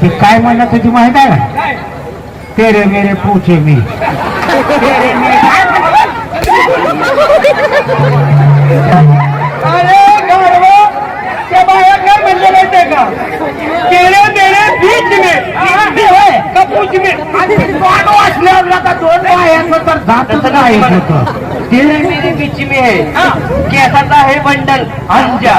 ती काय म्हणत होती माहीत आहे का? तेरे मेरे पूछे मी. अरे गाढव त्या बाया काय म्हणले माहितीये का? तेरे मेरे बीच में. ते होय. का पूछ में? आणि ते तोंड वाचल्यावर का दोन बायांचं तर जातच नाही होतं तेरे मेरे बीच में है. केसाचा हे बंडल अंजा.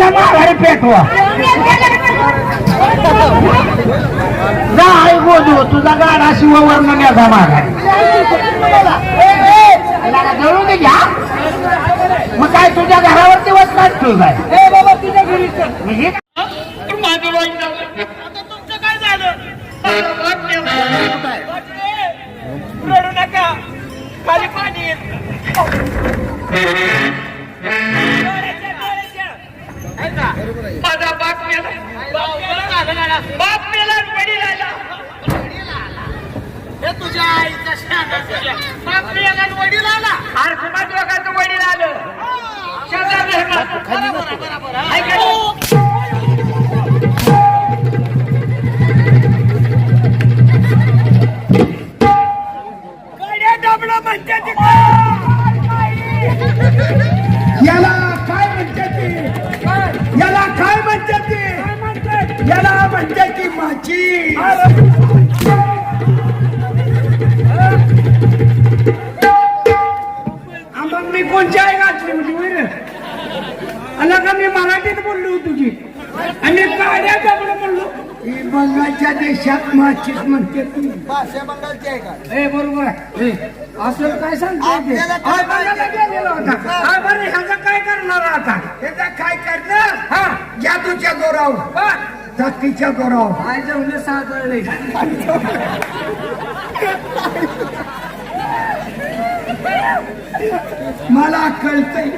यांना माघारी पेटवा. जा आई तुझा गाडा शिववर न्याचा माघारी. जळू दे घ्या. मग काय तुझ्या घरावरती वचनात ठेवू जाय. तुमचं काय झालं रडू नका. खाली पाणी माझा बाप मेला. बाप मेला वडील आला हे तुझ्या आईचा बाप मेला वडील आला अरे दोघांचं वडील आलं शेजारी हे माझं. बंगालच्या देशात माचीच म्हणते ती भाषा बंगालची आहे का? ए बरोबर. आहे. असं काय सांगते आपल्याला काय माहिती? बरं ह्याचं काय करणार आता? त्याचा काय करणार? हा. जादूच्या जोरावर. जातीच्या जोरावर. काय जेवले सादळले? मला कळतंय.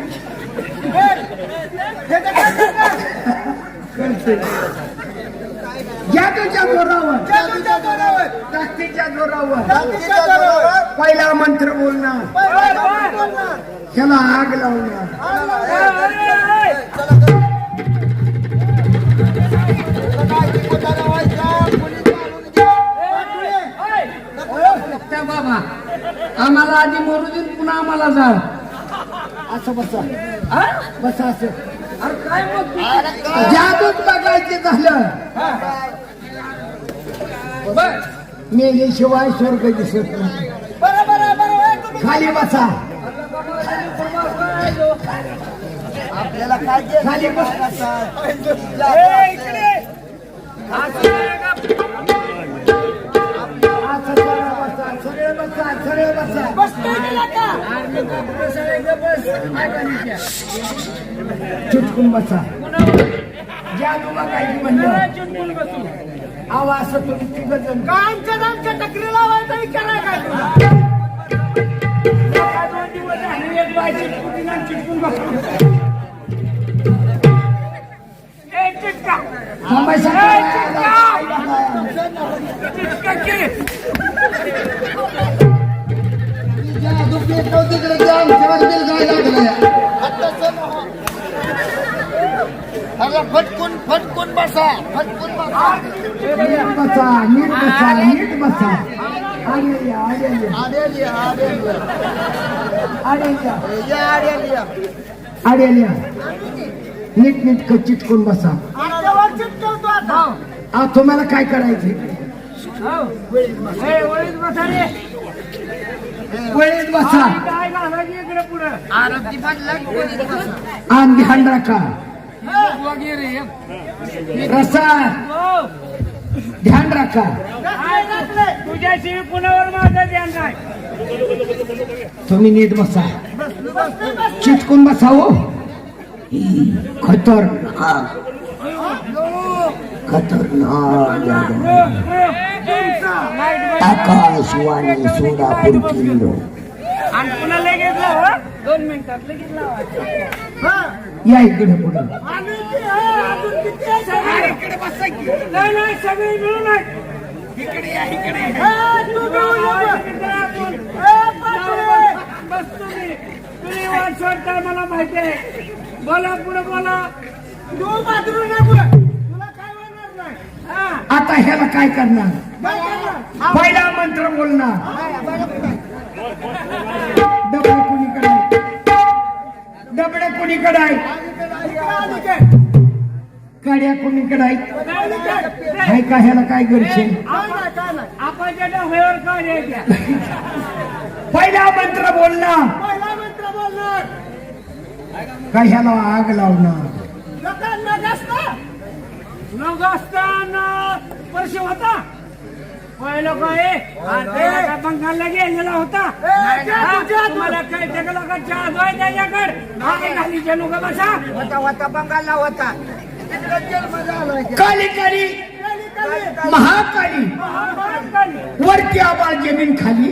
कळतंय. जादूच्या जोरावर. जादूच्या जोरावर. जोरावर. जोरावर. पहिला मंत्र बोलणार. त्याला आग लावणार. त्या बाबा. आम्हाला आधी मरू दे पुन्हा आम्हाला जा असं बसा. हा? बसा असं. अरे काय मग? जादूच बघायचे झालं. मेल्याशिवाय स्वर्ग दिसत नाही. बरं, बरं, बरं, ए, तुम्ही- खाली बसा. आपल्याला काय खाली बस. असं सरळ बसा, सरळ बसा. चिटकून म्हणलं. आवाज तुम्ही तिघ जण कांच्या दांच्या टकरी लावायचा विचार आहे काय तुला? दोन दिवस झाले, एक बाय आणि चिटकून तिकडे लागलं. अरे फटकून फटकून बसा फटकून बसा. नीट बसा नीट बसा नीट बसा. आले या आले या आडेल या, आडेल या. आले या या, आडेल या. आले या नीट नीट चिटकून बसा. आ तुम्हाला काय करायचे हो. वळीत बसा आन ध्यान राखा रसा हो. ध्यान राखा? तुझ्याशिवाय कुणावर माझं ध्यान नाही तुम्ही नीट बसा बस चिटकून बसावं खतरनाक खतरनाक जागा. आकाशवाणी सोलापूर किल्लो आणि लगेच लावा दोन मिनिटात लगेच लावा या इकडे पुढे. इकडे बसा. नाही नाही सगळे मिळून. इकडे या इकडे बसतो मी तुम्ही. वाट सोडताय मला माहिती आहे. बोला पुढे बोला. तू बाजू नको तुला काय होणार नाही. हा. आता ह्याला काय करणार? पहिला मंत्र बोलणार? डबडे कुणीकडे आहे? काड्या कुणीकडे आहे आहे का ह्याला काय यायच्या पहिला मंत्र बोलणार. पहिला मंत्र बोलणार. का ह्याला आग लावणार? लोकांना जास्त मग असताना वर्ष होता. काय काय बंगालला गेलेला होता. हा, काय का त्याच्याकडे? मागे बसा. होता होता बंगालला होता. तिकडे जन्म झाला काली काली महाकाली. वरती आबाळ जमीन खाली.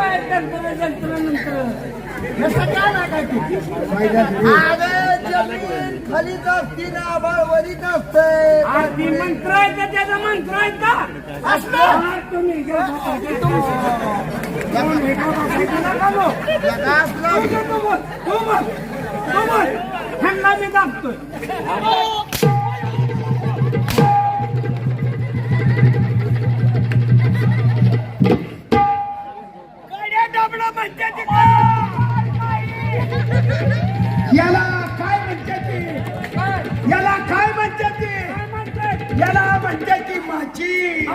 अरे जमीन खालीच असती ना आभाळ वरीच असते आरती मंत्र आहे का त्याचा मंत्र आहे का असलं तुम्ही इकडे बसा. तुम्ही इकडे बसायचं नका लो. तू जे तू बोल, तू बोल, तू बोल. ह्यांना मी दाबतोयकडे डबडं म्हणते तिकडं. काय म्हणते ती? याला काय म्हणते ती? याला म्हणते ती माझी.